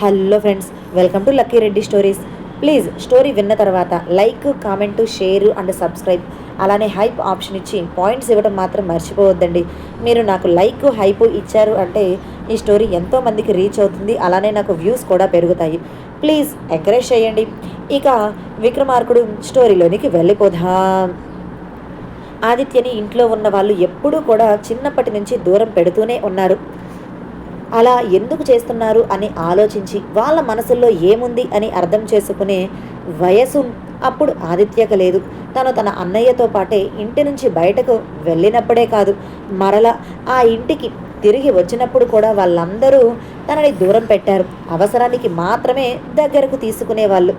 Hello friends welcome to lucky Reddy stories. Please story విన్న తర్వాత like comment share and subscribe. అలానే hype option ఇచ్చి points ఇవ్వడం మాత్రం మర్చిపోవద్దండి. మీరు నాకు లైక్ హైప్ ఇచ్చారు అంటే ఈ స్టోరీ ఎంతో మందికి రీచ్ అవుతుంది అలానే నాకు వ్యూస్ కూడా పెరుగుతాయి. ప్లీజ్ ఎంకరేజ్ చేయండి. ఇక విక్రమార్కుడు స్టోరీలోనికి వెళ్ళిపోదాం. ఆదిత్యని ఇంట్లో ఉన్న వాళ్ళు ఎప్పుడూ కూడా చిన్నప్పటి నుంచి దూరం పెడుతూనే ఉన్నారు. అలా ఎందుకు చేస్తున్నారు అని ఆలోచించి వాళ్ళ మనసుల్లో ఏముంది అని అర్థం చేసుకునే వయసు అప్పుడు ఆదిత్యక లేదు. తను తన అన్నయ్యతో పాటే ఇంటి నుంచి బయటకు వెళ్ళినప్పుడే కాదు మరల ఆ ఇంటికి తిరిగి వచ్చినప్పుడు కూడా వాళ్ళందరూ తనని దూరం పెట్టారు. అవసరానికి మాత్రమే దగ్గరకు తీసుకునేవాళ్ళు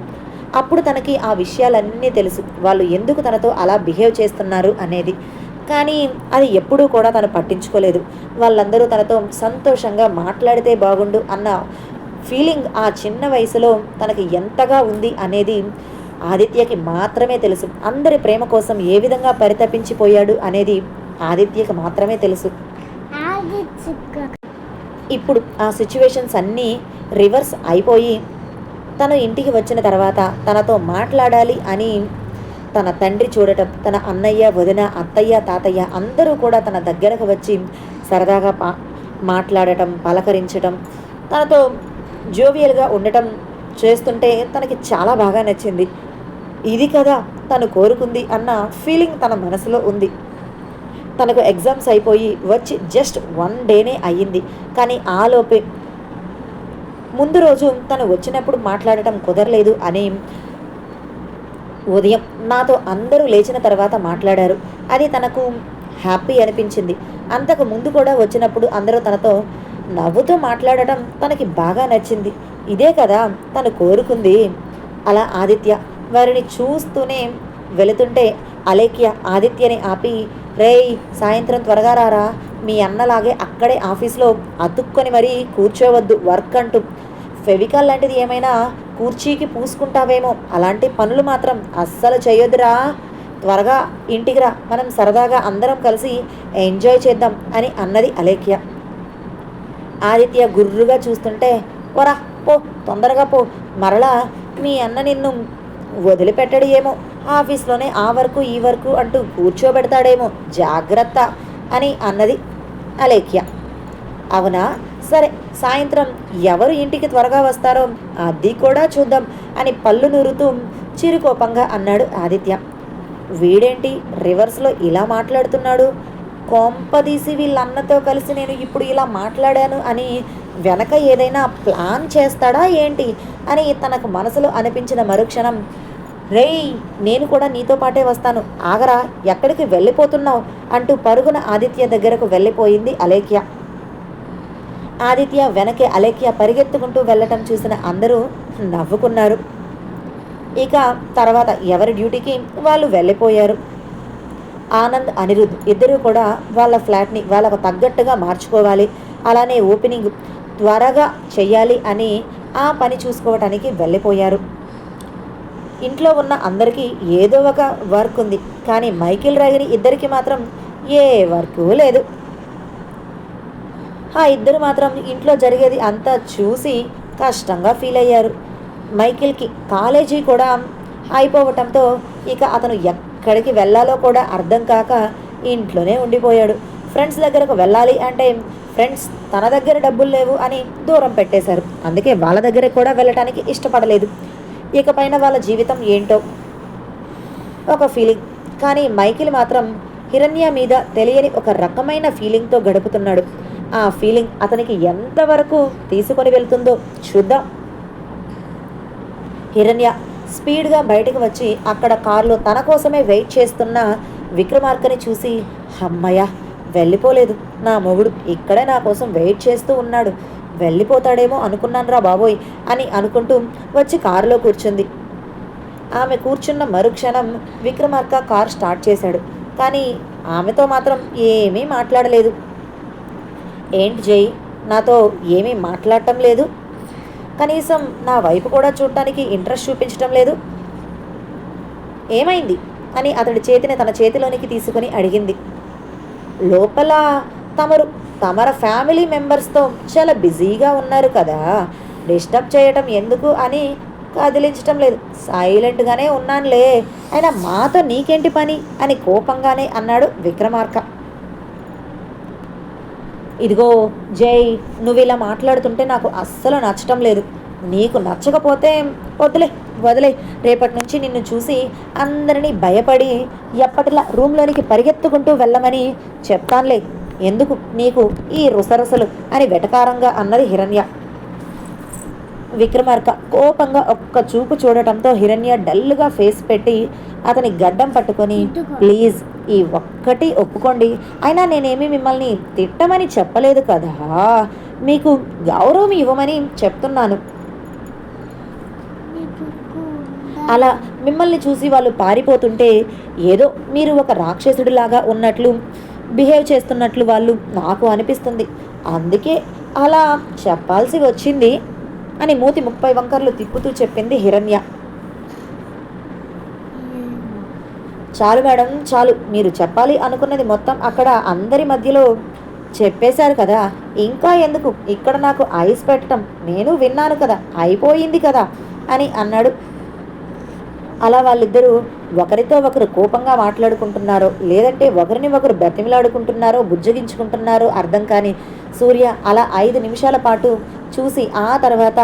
అప్పుడు తనకి ఆ విషయాలన్నీ తెలుసు. వాళ్ళు ఎందుకు తనతో అలా బిహేవ్ చేస్తున్నారు అనేది. కానీ అది ఎప్పుడూ కూడా తను పట్టించుకోలేదు. వాళ్ళందరూ తనతో సంతోషంగా మాట్లాడితే బాగుండు అన్న ఫీలింగ్ ఆ చిన్న వయసులో తనకి ఎంతగా ఉంది అనేది ఆదిత్యకి మాత్రమే తెలుసు. అందరి ప్రేమ కోసం ఏ విధంగా పరితపించిపోయాడు అనేది ఆదిత్యకి మాత్రమే తెలుసు. ఇప్పుడు ఆ సిచ్యువేషన్స్ అన్నీ రివర్స్ అయిపోయి తను ఇంటికి వచ్చిన తర్వాత తనతో మాట్లాడాలి అని తన తండ్రి చూడటం తన అన్నయ్య వదిన అత్తయ్య తాతయ్య అందరూ కూడా తన దగ్గరకు వచ్చి సరదాగా పా మాట్లాడటం పలకరించటం తనతో జోవియల్గా ఉండటం చేస్తుంటే తనకి చాలా బాగా నచ్చింది. ఇది కదా తను కోరుకుంది అన్న ఫీలింగ్ తన మనసులో ఉంది. తనకు ఎగ్జామ్స్ అయిపోయి వచ్చి జస్ట్ వన్ డేనే అయ్యింది. కానీ ఆలోపే ముందు రోజు తను వచ్చినప్పుడు మాట్లాడటం కుదరలేదు అని ఉదయం నాతో అందరూ లేచిన తర్వాత మాట్లాడారు. అది తనకు హ్యాపీ అనిపించింది. అంతకు ముందు కూడా వచ్చినప్పుడు అందరూ తనతో నవ్వుతూ మాట్లాడటం తనకి బాగా నచ్చింది. ఇదే కదా తను కోరుకుంది. అలా ఆదిత్య వారిని చూస్తూనే వెళుతుంటే అలేఖ్య ఆదిత్యని ఆపి రేయ్ సాయంత్రం త్వరగా రారా. మీ అన్నలాగే అక్కడే ఆఫీస్లో అతుక్కొని మరీ కూర్చోవద్దు వర్క్ అంటూ. ఫెవికాల్ లాంటిది ఏమైనా కూర్చీకి పూసుకుంటావేమో. అలాంటి పనులు మాత్రం అస్సలు చేయొద్దురా. త్వరగా ఇంటికి రా. మనం సరదాగా అందరం కలిసి ఎంజాయ్ చేద్దాం అని అన్నది అలేఖ్య. ఆదిత్య గుర్రుగా చూస్తుంటే వరా పో తొందరగా పో. మరలా మీ అన్న నిన్ను వదిలిపెట్టడు ఏమో. ఆఫీస్లోనే ఆ వరకు ఈ వరకు అంటూ కూర్చోబెడతాడేమో. జాగ్రత్త అని అన్నది అలేఖ్య. అవునా? సరే సాయంత్రం ఎవరు ఇంటికి త్వరగా వస్తారో అది కూడా చూద్దాం అని పళ్ళు నూరుతూ చిరుకోపంగా అన్నాడు ఆదిత్య. వీడేంటి రివర్స్లో ఇలా మాట్లాడుతున్నాడు? కొంపదీసి వీళ్ళన్నతో కలిసి నేను ఇప్పుడు ఇలా మాట్లాడాను అని వెనక ఏదైనా ప్లాన్ చేస్తాడా ఏంటి అని తనకు మనసులో అనిపించిన మరుక్షణం. రేయ్ నేను కూడా నీతో పాటే వస్తాను. ఆగరా ఎక్కడికి వెళ్ళిపోతున్నావు? అంటూ పరుగున ఆదిత్య దగ్గరకు వెళ్ళిపోయింది అలేఖ్య. ఆదిత్య వెనకే అలేఖ్య పరిగెత్తుకుంటూ వెళ్ళటం చూసిన అందరూ నవ్వుకున్నారు. ఇక తర్వాత ఎవరి డ్యూటీకి వాళ్ళు వెళ్ళిపోయారు. ఆనంద్ అనిరుద్ ఇద్దరూ కూడా వాళ్ళ ఫ్లాట్ని వాళ్ళకు తగ్గట్టుగా మార్చుకోవాలి. అలానే ఓపెనింగ్ త్వరగా చెయ్యాలి అని ఆ పని చూసుకోవటానికి వెళ్ళిపోయారు. ఇంట్లో ఉన్న అందరికీ ఏదో ఒక వర్క్ ఉంది. కానీ మైకిల్ రాగిని ఇద్దరికి మాత్రం ఏ వర్కు లేదు. ఆ ఇద్దరు మాత్రం ఇంట్లో జరిగేది అంతా చూసి కష్టంగా ఫీల్ అయ్యారు. మైకిల్కి కాలేజీ కూడా అయిపోవటంతో ఇక అతను ఎక్కడికి వెళ్ళాలో కూడా అర్థం కాక ఇంట్లోనే ఉండిపోయాడు. ఫ్రెండ్స్ దగ్గరకు వెళ్ళాలి అంటే ఫ్రెండ్స్ తన దగ్గర డబ్బులు లేవు అని దూరం పెట్టేశారు. అందుకే వాళ్ళ దగ్గర కూడా వెళ్ళటానికి ఇష్టపడలేదు. ఇకపైన వాళ్ళ జీవితం ఏంటో ఒక ఫీలింగ్. కానీ మైకిల్ మాత్రం హిరణ్య మీద తెలియని ఒక రకమైన ఫీలింగ్తో గడుపుతున్నాడు. ఆ ఫీలింగ్ అతనికి ఎంతవరకు తీసుకొని వెళ్తుందో చూద్దాం. హిరణ్య స్పీడ్గా బయటకు వచ్చి అక్కడ కారులో తన కోసమే వెయిట్ చేస్తున్న విక్రమార్కని చూసి అమ్మయ్య వెళ్ళిపోలేదు. నా మొగుడు ఇక్కడే నా కోసం వెయిట్ చేస్తూ ఉన్నాడు. వెళ్ళిపోతాడేమో అనుకున్నానురా బాబోయ్ అని అనుకుంటూ వచ్చి కారులో కూర్చుంది. ఆమె కూర్చున్న మరుక్షణం విక్రమార్క కార్ స్టార్ట్ చేశాడు. కానీ ఆమెతో మాత్రం ఏమీ మాట్లాడలేదు. ఏంటి జై? నాతో ఏమీ మాట్లాడటం లేదు. కనీసం నా వైపు కూడా చూడటానికి ఇంట్రెస్ట్ చూపించటం లేదు. ఏమైంది? అని అతడి చేతిని తన చేతిలోనికి తీసుకుని అడిగింది. లోపల తమరు తమర ఫ్యామిలీ మెంబర్స్తో చాలా బిజీగా ఉన్నారు కదా. డిస్టర్బ్ చేయటం ఎందుకు అని కదిలించటం లేదు. సైలెంట్గానే ఉన్నానులే. అయినా మాతో నీకేంటి పని? అని కోపంగానే అన్నాడు విక్రమార్క. ఇదిగో జై నువ్వు ఇలా మాట్లాడుతుంటే నాకు అస్సలు నచ్చటం లేదు. నీకు నచ్చకపోతే వదిలే వదిలే. రేపటి నుంచి నిన్ను చూసి అందరినీ భయపడి ఎప్పటిలా రూమ్లోనికి పరిగెత్తుకుంటూ వెళ్ళమని చెప్తానులే. ఎందుకు? నీకు ఈ రుసరుసలు అని వెటకారంగా అన్నది హిరణ్య. విక్రమార్క కోపంగా ఒక్క చూపు చూడటంతో హిరణ్య డల్గా ఫేస్ పెట్టి అతని గడ్డం పట్టుకొని ప్లీజ్ ఈ ఒక్కటి ఒప్పుకోండి. అయినా నేనేమి మిమ్మల్ని తిట్టమని చెప్పలేదు కదా. మీకు గౌరవం ఇవ్వమని చెప్తున్నాను. అలా మిమ్మల్ని చూసి వాళ్ళు పారిపోతుంటే ఏదో మీరు ఒక రాక్షసుడిలాగా ఉన్నట్లు బిహేవ్ చేస్తున్నట్లు వాళ్ళు నాకు అనిపిస్తుంది. అందుకే అలా చెప్పాల్సి వచ్చింది. అని మూతి ముప్పై వంకర్లు తిప్పుతూ చెప్పింది హిరణ్య. చాలు మేడం చాలు. మీరు చెప్పాలి అనుకున్నది మొత్తం అక్కడ అందరి మధ్యలో చెప్పేశారు కదా. ఇంకా ఎందుకు? ఇక్కడ నాకు ఐస్ పెట్టడం నేను విన్నాను కదా. అయిపోయింది కదా అని అన్నాడు. అలా వాళ్ళిద్దరూ ఒకరితో ఒకరు కోపంగా మాట్లాడుకుంటున్నారో లేదంటే ఒకరిని ఒకరు బ్రతిమిలాడుకుంటున్నారో బుజ్జగించుకుంటున్నారో అర్థం కాని సూర్య అలా ఐదు నిమిషాల పాటు చూసి ఆ తర్వాత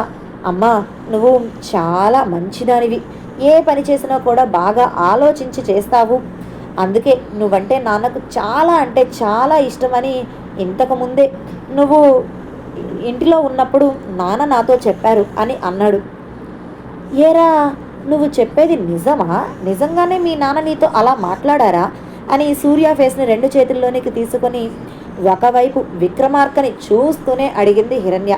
అమ్మా నువ్వు చాలా మంచిదానివి. ఏ పని చేసినా కూడా బాగా ఆలోచించి చేస్తావు. అందుకే నువ్వంటే నాన్నకు చాలా అంటే చాలా ఇష్టమని ఇంతకుముందే నువ్వు ఇంటిలో ఉన్నప్పుడు నాన్న నాతో చెప్పారు అని అన్నాడు. ఏరా నువ్వు చెప్పేది నిజమా? నిజంగానే మీ నాన్న నీతో అలా మాట్లాడారా? అని సూర్య ఫేస్ని రెండు చేతుల్లోనికి తీసుకొని ఒకవైపు విక్రమార్కని చూస్తూనే అడిగింది హిరణ్య.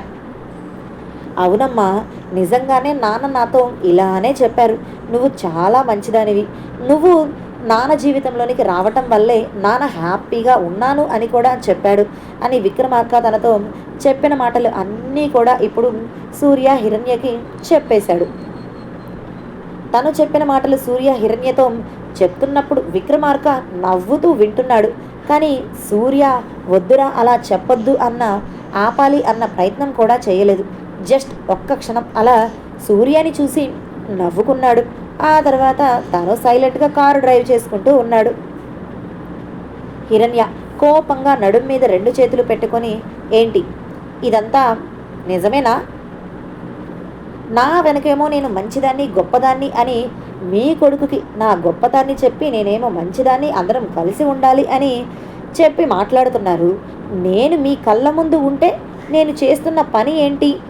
అవునమ్మా నిజంగానే నాన్న నాతో ఇలానే చెప్పారు. నువ్వు చాలా మంచిదానివి. నువ్వు నాన్న జీవితంలోనికి రావటం వల్లే నాన్న హ్యాపీగా ఉన్నాను అని కూడా చెప్పాడు. అని విక్రమార్క తనతో చెప్పిన మాటలు అన్నీ కూడా ఇప్పుడు సూర్య హిరణ్యకి చెప్పేశాడు. తను చెప్పిన మాటలు సూర్య హిరణ్యతో చెప్తున్నప్పుడు విక్రమార్క నవ్వుతూ వింటున్నాడు. కానీ సూర్య వద్దురా అలా చెప్పొద్దు అన్న ఆపాలి అన్న ప్రయత్నం కూడా చేయలేదు. జస్ట్ ఒక్క క్షణం అలా సూర్యని చూసి నవ్వుకున్నాడు. ఆ తర్వాత తను సైలెంట్గా కారు డ్రైవ్ చేసుకుంటూ ఉన్నాడు. హిరణ్య కోపంగా నడుం మీద రెండు చేతులు పెట్టుకొని ఏంటి? ఇదంతా నిజమేనా? నా వెనకేమో నేను మంచిదాన్ని గొప్పదాన్ని అని మీ కొడుకుకి నా గొప్పదాన్ని చెప్పి నేనేమో మంచిదాన్ని అందరం కలిసి ఉండాలి అని చెప్పి మాట్లాడుతున్నారు. నేను మీ కళ్ళ ముందు ఉంటే నేను చేస్తున్న పని ఏంటి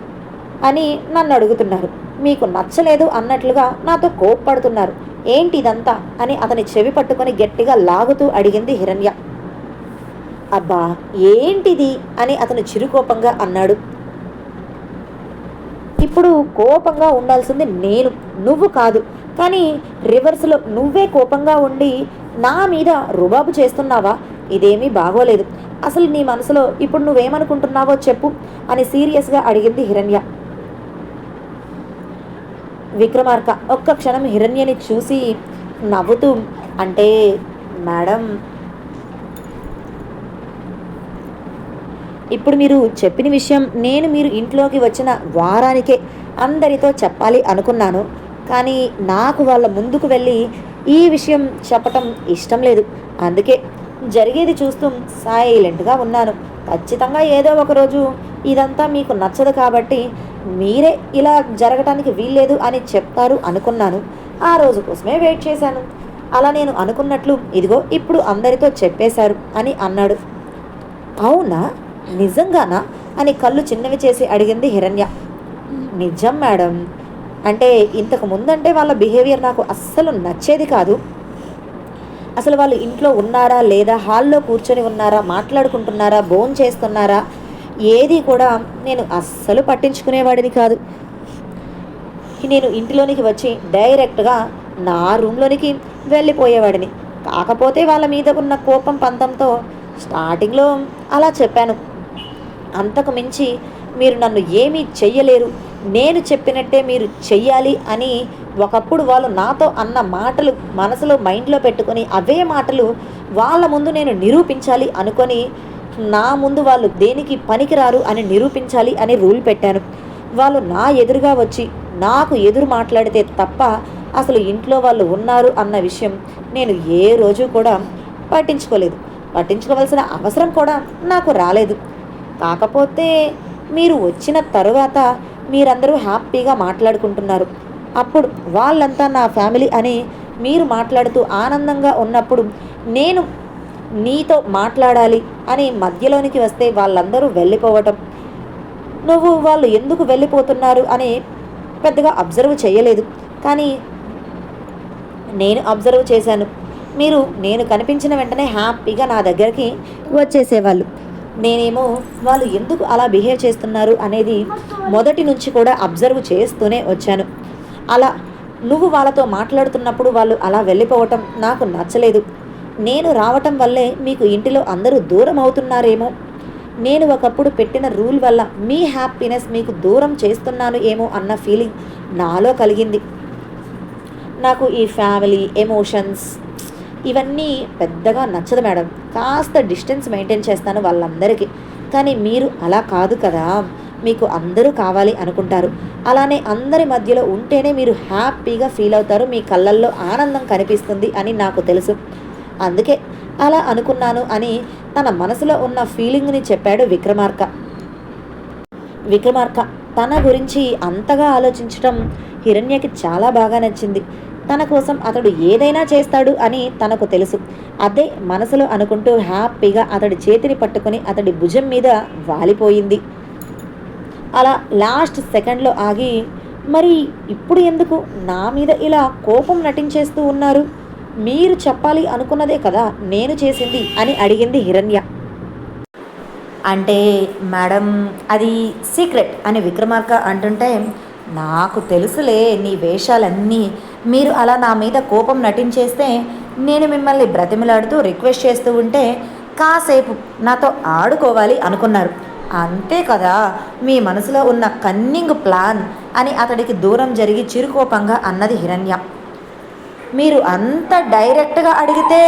అని నన్ను అడుగుతున్నారు. మీకు నచ్చలేదు అన్నట్లుగా నాతో కోప్పడుతున్నారు. ఏంటి ఇదంతా అని అతని చెవి పట్టుకొని గట్టిగా లాగుతూ అడిగింది హిరణ్య. అబ్బా ఏంటిది అని అతను చిరుకోపంగా అన్నాడు. ఇప్పుడు కోపంగా ఉండాల్సింది నేను నువ్వు కాదు. కానీ రివర్స్లో నువ్వే కోపంగా ఉండి నా మీద రుబాబు చేస్తున్నావా? ఇదేమీ బాగోలేదు. అసలు నీ మనసులో ఇప్పుడు నువ్వేమనుకుంటున్నావో చెప్పు అని సీరియస్గా అడిగింది హిరణ్య. విక్రమార్క ఒక్క క్షణం హిరణ్యని చూసి నవ్వుతూ అంటే మేడం ఇప్పుడు మీరు చెప్పిన విషయం నేను మీరు ఇంట్లోకి వచ్చిన వారానికే అందరితో చెప్పాలి అనుకున్నాను. కానీ నాకు వాళ్ళ ముందుకు వెళ్ళి ఈ విషయం చెప్పటం ఇష్టం లేదు. అందుకే జరిగేది చూస్తూ సైలెంట్గా ఉన్నాను. ఖచ్చితంగా ఏదో ఒక రోజు ఇదంతా మీకు నచ్చదు కాబట్టి మీరే ఇలా జరగటానికి వీల్లేదు అని చెప్తారు అనుకున్నాను. ఆ రోజు కోసమే వెయిట్ చేశాను. అలా నేను అనుకున్నట్లు ఇదిగో ఇప్పుడు అందరితో చెప్పేశారు అని అన్నాడు. అవునా? నిజంగానా అని కళ్ళు చిన్నవి చేసి అడిగింది హిరణ్య. నిజం మేడం. అంటే ఇంతకు ముందంటే వాళ్ళ బిహేవియర్ నాకు అస్సలు నచ్చేది కాదు. అసలు వాళ్ళు ఇంట్లో ఉన్నారా లేదా హాల్లో కూర్చొని ఉన్నారా మాట్లాడుకుంటున్నారా బోన్ చేస్తున్నారా ఏది కూడా నేను అస్సలు పట్టించుకునేవాడిని కాదు. నేను ఇంటిలోనికి వచ్చి డైరెక్ట్గా నా రూమ్లోనికి వెళ్ళిపోయేవాడిని. కాకపోతే వాళ్ళ మీద ఉన్న కోపం పంతంతో స్టార్టింగ్లో అలా చెప్పాను. అంతకు మించి మీరు నన్ను ఏమీ చెయ్యలేరు. నేను చెప్పినట్టే మీరు చెయ్యాలి అని ఒకప్పుడు వాళ్ళు నాతో అన్న మాటలు మనసులో మైండ్లో పెట్టుకొని అవే మాటలు వాళ్ళ ముందు నేను నిరూపించాలి అనుకొని నా ముందు వాళ్ళు దేనికి పనికిరారు అని నిరూపించాలి అని రూల్ పెట్టాను. వాళ్ళు నా ఎదురుగా వచ్చి నాకు ఎదురు మాట్లాడితే తప్ప అసలు ఇంట్లో వాళ్ళు ఉన్నారు అన్న విషయం నేను ఏ రోజు కూడా పట్టించుకోలేదు. పట్టించుకోవాల్సిన అవసరం కూడా నాకు రాలేదు. కాకపోతే మీరు వచ్చిన తరువాత మీరందరూ హ్యాపీగా మాట్లాడుకుంటున్నారు. అప్పుడు వాళ్ళంతా నా ఫ్యామిలీ అని మీరు మాట్లాడుతూ ఆనందంగా ఉన్నప్పుడు నేను నీతో మాట్లాడాలి అని మధ్యలోనికి వస్తే వాళ్ళందరూ వెళ్ళిపోవటం. నువ్వు వాళ్ళు ఎందుకు వెళ్ళిపోతున్నారు అని పెద్దగా అబ్జర్వ్ చేయలేదు. కానీ నేను అబ్జర్వ్ చేశాను. మీరు నేను కనిపించిన వెంటనే హ్యాపీగా నా దగ్గరికి వచ్చేసేవాళ్ళు. నేనేమో వాళ్ళు ఎందుకు అలా బిహేవ్ చేస్తున్నారు అనేది మొదటి నుంచి కూడా అబ్జర్వ్ చేస్తూనే వచ్చాను. అలా నువ్వు వాళ్ళతో మాట్లాడుతున్నప్పుడు వాళ్ళు అలా వెళ్ళిపోవటం నాకు నచ్చలేదు. నేను రావటం వల్లే మీకు ఇంటిలో అందరూ దూరం అవుతున్నారేమో. నేను ఒకప్పుడు పెట్టిన రూల్ వల్ల మీ హ్యాపీనెస్ మీకు దూరం చేస్తున్నాను ఏమో అన్న ఫీలింగ్ నాలో కలిగింది. నాకు ఈ ఫ్యామిలీ ఎమోషన్స్ ఇవన్నీ పెద్దగా నచ్చదు మేడం. కాస్త డిస్టెన్స్ మెయింటైన్ చేస్తాను వాళ్ళందరికీ. కానీ మీరు అలా కాదు కదా. మీకు అందరూ కావాలి అనుకుంటారు. అలానే అందరి మధ్యలో ఉంటేనే మీరు హ్యాపీగా ఫీల్ అవుతారు. మీ కళ్ళల్లో ఆనందం కనిపిస్తుంది అని నాకు తెలుసు. అందుకే అలా అనుకున్నాను అని తన మనసులో ఉన్న ఫీలింగ్ని చెప్పాడు విక్రమార్క. విక్రమార్క తన గురించి అంతగా ఆలోచించడం హిరణ్యకి చాలా బాగా నచ్చింది. తన కోసం అతడు ఏదైనా చేస్తాడు అని తనకు తెలుసు. అదే మనసులో అనుకుంటూ హ్యాపీగా అతడి చేతిని పట్టుకొని అతడి భుజం మీద వాలిపోయింది. అలా లాస్ట్ సెకండ్లో ఆగి మరి ఇప్పుడు ఎందుకు నా మీద ఇలా కోపం నటించేస్తూ ఉన్నారు? మీరు చెప్పాలి అనుకున్నదే కదా నేను చేసింది అని అడిగింది హిరణ్య. అంటే మేడం అది సీక్రెట్ అని విక్రమార్క అంటుంటే నాకు తెలుసులే నీ వేషాలన్నీ మీరు అలా నా మీద కోపం నటించేస్తే నేను మిమ్మల్ని బ్రతిమలాడుతూ రిక్వెస్ట్ చేస్తూ ఉంటే కాసేపు నాతో ఆడుకోవాలి అనుకున్నారు. అంతే కదా మీ మనసులో ఉన్న కన్నింగ్ ప్లాన్ అని అతడికి దూరం జరిగి చిరుకోపంగా అన్నది హిరణ్య. మీరు అంత డైరెక్ట్గా అడిగితే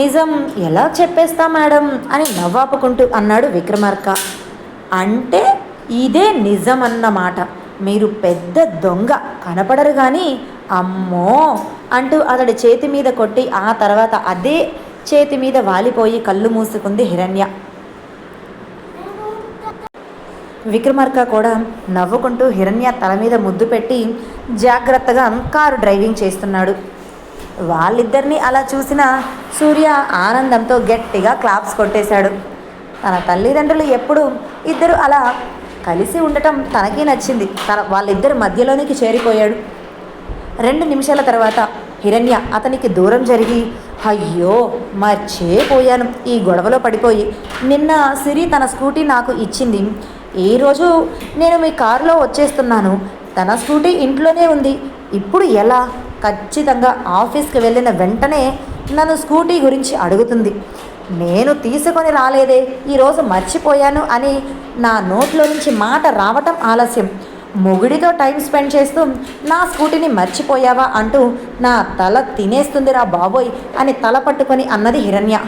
నిజం ఎలా చెప్పేస్తా మేడం అని నవ్వాపుకుంటూ అన్నాడు విక్రమార్క. అంటే ఇదే నిజం అన్నమాట మీరు పెద్ద దొంగ కనపడరు కానీ అమ్మో అంటూ అతడి చేతి మీద కొట్టి ఆ తర్వాత అదే చేతి మీద వాలిపోయి కళ్ళు మూసుకుంది హిరణ్య. విక్రమార్క కూడా నవ్వుకుంటూ హిరణ్య తల మీద ముద్దు పెట్టి జాగ్రత్తగా కారు డ్రైవింగ్ చేస్తున్నాడు. వాళ్ళిద్దరినీ అలా చూసిన సూర్య ఆనందంతో గట్టిగా క్లాప్స్ కొట్టేశాడు. తన తల్లిదండ్రులు ఎప్పుడు ఇద్దరు అలా కలిసి ఉండటం తనకే నచ్చింది. తన వాళ్ళిద్దరి మధ్యలోనికి చేరిపోయాడు. రెండు నిమిషాల తర్వాత హిరణ్య అతనికి దూరం జరిగి అయ్యో మర్చేపోయాను. ఈ గొడవలో పడిపోయి. నిన్న సిరి తన స్కూటీ నాకు ఇచ్చింది. ఈరోజు నేను మీ కారులో వచ్చేస్తున్నాను. తన స్కూటీ ఇంట్లోనే ఉంది. ఇప్పుడు ఎలా? ఖచ్చితంగా ఆఫీస్కి వెళ్ళిన వెంటనే నన్ను స్కూటీ గురించి అడుగుతుంది. నేను తీసుకొని రాలేదే ఈరోజు మర్చిపోయాను అని నా నోట్లో నుంచి మాట రావటం ఆలస్యం. మొగుడితో టైం స్పెండ్ చేస్తూ నా స్కూటీని మర్చిపోయావా అంటూ నా తల తినేస్తుందిరా బాబోయ్ అని తల పట్టుకొని అన్నది హిరణ్య.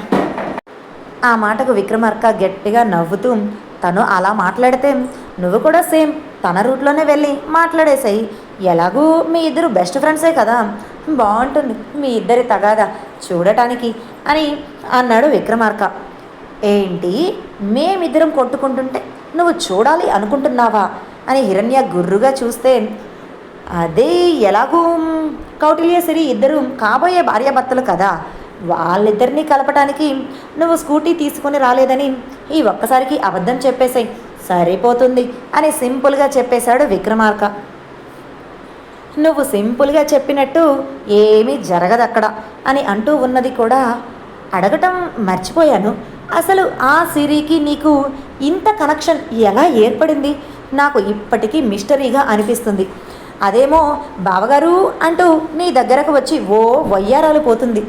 ఆ మాటకు విక్రమార్క గట్టిగా నవ్వుతూ తను అలా మాట్లాడితే నువ్వు కూడా సేమ్ తన రూట్లోనే వెళ్ళి మాట్లాడేసాయి ఎలాగూ మీ ఇద్దరు బెస్ట్ ఫ్రెండ్సే కదా. బాగుంటుంది. మీ ఇద్దరి తగాదా చూడటానికి అని అన్నాడు విక్రమార్క. ఏంటి? మేమిద్దరం కొట్టుకుంటుంటే నువ్వు చూడాలి అనుకుంటున్నావా? అని హిరణ్య గుర్రుగా చూస్తే అదే ఎలాగూ కౌటిల్య సిరి ఇద్దరు కాబోయే భార్యాభర్తలు కదా. వాళ్ళిద్దరినీ కలపటానికి నువ్వు స్కూటీ తీసుకొని రాలేదని ఈ ఒక్కసారికి అబద్ధం చెప్పేసాయి. సరిపోతుంది అని సింపుల్గా చెప్పేశాడు విక్రమార్క. నువ్వు సింపుల్గా చెప్పినట్టు ఏమీ జరగదక్కడ అని అంటూ ఉన్నది కూడా అడగటం మర్చిపోయాను. అసలు ఆ సిరికి నీకు ఇంత కనెక్షన్ ఎలా ఏర్పడింది? నాకు ఇప్పటికీ మిస్టరీగా అనిపిస్తుంది. అదేమో బావగారు అంటూ నీ దగ్గరకు వచ్చి ఓ వయ్యారాలు పోతుంది.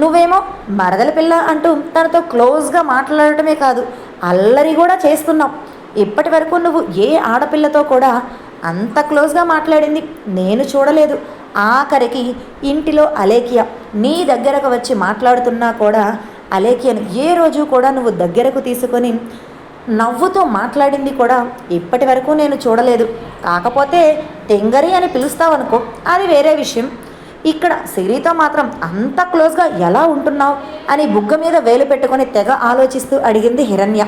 నువ్వేమో మరదల పిల్ల అంటూ తనతో క్లోజ్గా మాట్లాడటమే కాదు అల్లరి కూడా చేస్తున్నావు. ఇప్పటి వరకు నువ్వు ఏ ఆడపిల్లతో కూడా అంత క్లోజ్గా మాట్లాడింది. నేను చూడలేదు. ఆఖరికి ఇంటిలో అలేఖ్య నీ దగ్గరకు వచ్చి మాట్లాడుతున్నా కూడా అలేఖ్యను ఏ రోజు కూడా నువ్వు దగ్గరకు తీసుకొని నవ్వుతూ మాట్లాడింది కూడా ఇప్పటి వరకు నేను చూడలేదు. కాకపోతే తెంగరి అని పిలుస్తావనుకో అది వేరే విషయం. ఇక్కడ సిరితో మాత్రం అంత క్లోజ్గా ఎలా ఉంటున్నావు అని బుగ్గ మీద వేలు పెట్టుకొని తెగ ఆలోచిస్తూ అడిగింది హిరణ్య.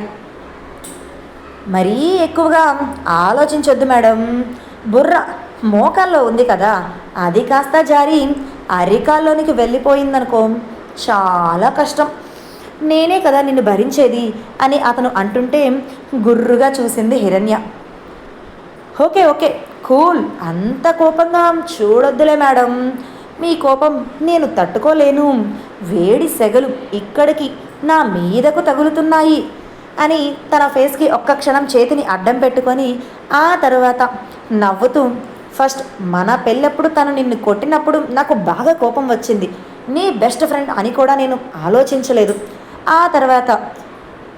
మరీ ఎక్కువగా ఆలోచించొద్దు మేడం. బుర్ర మోకాల్లో ఉంది కదా. అది కాస్త జారి అరికాల్లోనికి వెళ్ళిపోయిందనుకో చాలా కష్టం. నేనే కదా నిన్ను భరించేది అని అతను అంటుంటే గుర్రుగా చూసింది హిరణ్య. Okay okay cool. అంత కోపంగా చూడొద్దులే మేడం. మీ కోపం నేను తట్టుకోలేను. వేడి సెగలు ఇక్కడికి నా మీదకు తగులుతున్నాయి. అని తన ఫేస్కి ఒక్క క్షణం చేతిని అడ్డం పెట్టుకొని ఆ తర్వాత నవ్వుతూ ఫస్ట్ మన పెళ్ళప్పుడు తను నిన్ను కొట్టినప్పుడు నాకు బాగా కోపం వచ్చింది. నీ బెస్ట్ ఫ్రెండ్ అని కూడా నేను ఆలోచించలేదు. ఆ తర్వాత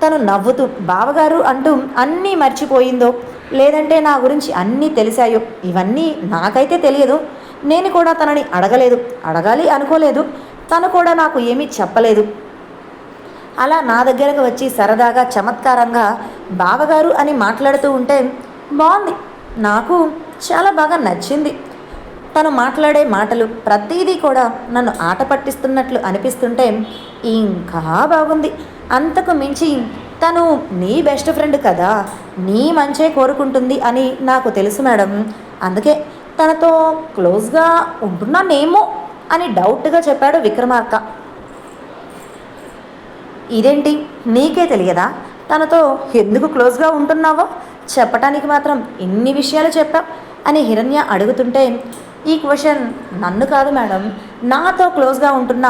తను నవ్వుతూ బావగారు అంటూ అన్నీ మర్చిపోయిందో? లేదంటే నా గురించి అన్నీ తెలిసాయో? ఇవన్నీ నాకైతే తెలియదు. నేను కూడా తనని అడగలేదు. అడగాలి అనుకోలేదు. తను కూడా నాకు ఏమీ చెప్పలేదు. అలా నా దగ్గరకు వచ్చి సరదాగా చమత్కారంగా బావగారు అని మాట్లాడుతూ ఉంటే బాగుంది నాకు చాలా బాగా నచ్చింది. తను మాట్లాడే మాటలు ప్రతిదీ కూడా నన్ను ఆట పట్టిస్తున్నట్లు అనిపిస్తుంటే ఇంకా బాగుంది అంతకు మించి తను నీ బెస్ట్ ఫ్రెండ్ కదా. నీ మంచే కోరుకుంటుంది అని నాకు తెలుసు మేడం. అందుకే తనతో క్లోజ్గా ఉంటున్నానేమో అని డౌట్గా చెప్పాడు విక్రమార్క. ఇదేంటి? నీకే తెలియదా? తనతో ఎందుకు క్లోజ్గా ఉంటున్నావో? చెప్పటానికి మాత్రం ఇన్ని విషయాలు చెప్పావు అని హిరణ్య అడుగుతుంటే ఈ క్వశ్చన్ నన్ను కాదు మేడం నాతో క్లోజ్గా ఉంటున్న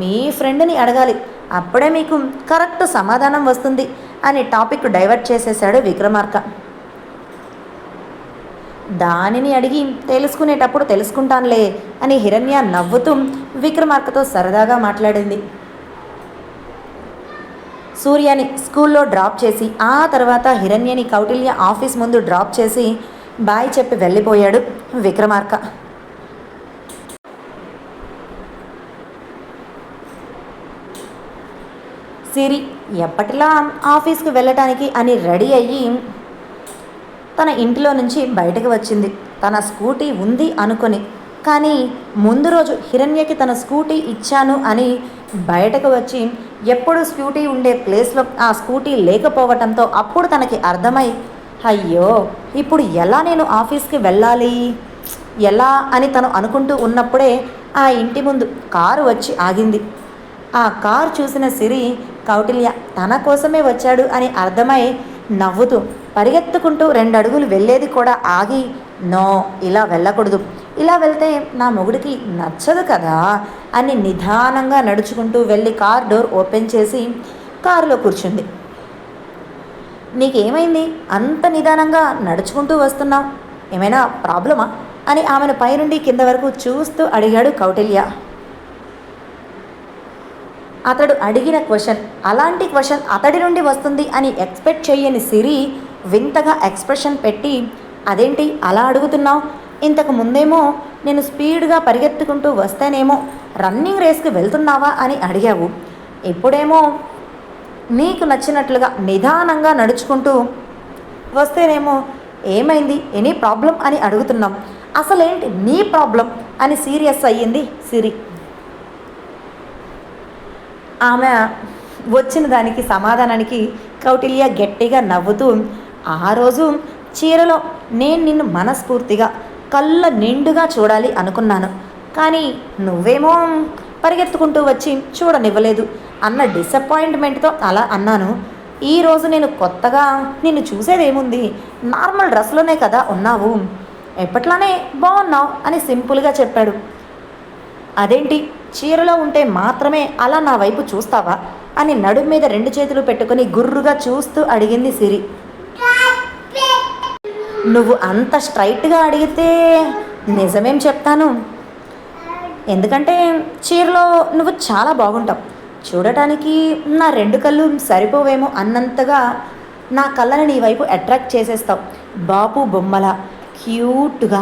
మీ ఫ్రెండ్ని అడగాలి. అప్పుడే మీకు కరెక్ట్ సమాధానం వస్తుంది అని టాపిక్ డైవర్ట్ చేసేశాడు విక్రమార్క. దానిని అడిగి తెలుసుకునేటప్పుడు తెలుసుకుంటానులే అని హిరణ్య నవ్వుతూ విక్రమార్కతో సరదాగా మాట్లాడింది. సూర్యని స్కూల్లో డ్రాప్ చేసి ఆ తర్వాత హిరణ్యని కౌటిల్య ఆఫీస్ ముందు డ్రాప్ చేసి బాయ్ చెప్పి వెళ్ళిపోయాడు విక్రమార్క. సిరి ఎప్పటిలా ఆఫీస్కి వెళ్ళటానికి అని రెడీ అయ్యి తన ఇంటిలో నుంచి బయటకు వచ్చింది. తన స్కూటీ ఉంది అనుకొని కానీ ముందు రోజు హిరణ్యకి తన స్కూటీ ఇచ్చాను అని బయటకు వచ్చి ఎప్పుడు స్కూటీ ఉండే ప్లేస్లో ఆ స్కూటీ లేకపోవటంతో అప్పుడు తనకి అర్థమై అయ్యో ఇప్పుడు ఎలా నేను ఆఫీస్కి వెళ్ళాలి? ఎలా? అని తను అనుకుంటూ ఉన్నప్పుడే ఆ ఇంటి ముందు కారు వచ్చి ఆగింది. ఆ కారు చూసిన సిరి కౌటిల్య తన కోసమే వచ్చాడు అని అర్థమై నవ్వుతూ పరిగెత్తుకుంటూ రెండు అడుగులు వెళ్ళేది కూడా ఆగి నో ఇలా వెళ్ళకూడదు. ఇలా వెళ్తే నా మొగుడికి నచ్చదు కదా అని నిదానంగా నడుచుకుంటూ వెళ్ళి కార్ డోర్ ఓపెన్ చేసి కారులో కూర్చుంది. నీకేమైంది? అంత నిదానంగా నడుచుకుంటూ వస్తున్నావు. ఏమైనా ప్రాబ్లమా? అని ఆమెను పైనుండి కింద వరకు చూస్తూ అడిగాడు కౌటిల్య. అతడు అడిగిన క్వశ్చన్ అలాంటి క్వశ్చన్ అతడి నుండి వస్తుంది అని ఎక్స్పెక్ట్ చేయని సిరి వింతగా ఎక్స్ప్రెషన్ పెట్టి అదేంటి అలా అడుగుతున్నావు? ఇంతకు ముందేమో నేను స్పీడ్గా పరిగెత్తుకుంటూ వస్తేనేమో రన్నింగ్ రేస్కి వెళ్తున్నావా అని అడిగావు. ఇప్పుడేమో నీకు నచ్చినట్లుగా నిదానంగా నడుచుకుంటూ వస్తేనేమో ఏమైంది? ఎనీ ప్రాబ్లం అని అడుగుతున్నాం. అసలేంటి నీ ప్రాబ్లం అని సీరియస్ అయ్యింది సిరి. ఆమె వచ్చిన దానికి సమాధానానికి కౌటిల్య గట్టిగా నవ్వుతూ ఆ రోజు చీరలో నేను నిన్ను మనస్ఫూర్తిగా కళ్ళ నిండుగా చూడాలి అనుకున్నాను. కానీ నువ్వేమో పరిగెత్తుకుంటూ వచ్చి చూడనివ్వలేదు అన్న డిసప్పాయింట్మెంట్తో అలా అన్నాను. ఈరోజు నేను కొత్తగా నిన్ను చూసేదేముంది? నార్మల్ డ్రెస్లోనే కదా ఉన్నావు. ఎప్పట్లానే బాగున్నావు అని సింపుల్గా చెప్పాడు. అదేంటి? చీరలో ఉంటే మాత్రమే అలా నా వైపు చూస్తావా? అని నడుం మీద రెండు చేతులు పెట్టుకొని గుర్రుగా చూస్తూ అడిగింది సిరి. నువ్వు అంత స్ట్రైట్గా అడిగితే నిజమేం చెప్తాను? ఎందుకంటే చీరలో నువ్వు చాలా బాగుంటావు. చూడటానికి నా రెండు కళ్ళు సరిపోవేమో అన్నంతగా నా కళ్ళని నీ వైపు అట్రాక్ట్ చేసేస్తావు. బాపు బొమ్మల క్యూట్గా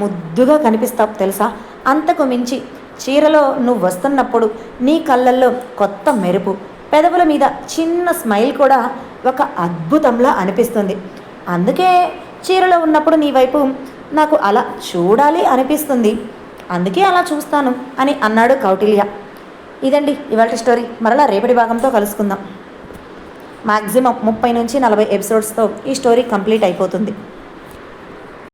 ముద్దుగా కనిపిస్తావు తెలుసా? అంతకు మించి చీరలో నువ్వు వస్తున్నప్పుడు నీ కళ్ళల్లో కొత్త మెరుపు పెదవుల మీద చిన్న స్మైల్ కూడా ఒక అద్భుతంలా అనిపిస్తుంది. అందుకే చీరలో ఉన్నప్పుడు నీ వైపు నాకు అలా చూడాలి అనిపిస్తుంది. అందుకే అలా చూస్తాను అని అన్నాడు కౌటిల్య. ఇదండి ఇవాళ స్టోరీ. మరలా రేపటి భాగంతో కలుసుకుందాం. మ్యాక్సిమం ముప్పై నుంచి నలభై ఎపిసోడ్స్తో ఈ స్టోరీ కంప్లీట్ అయిపోతుంది.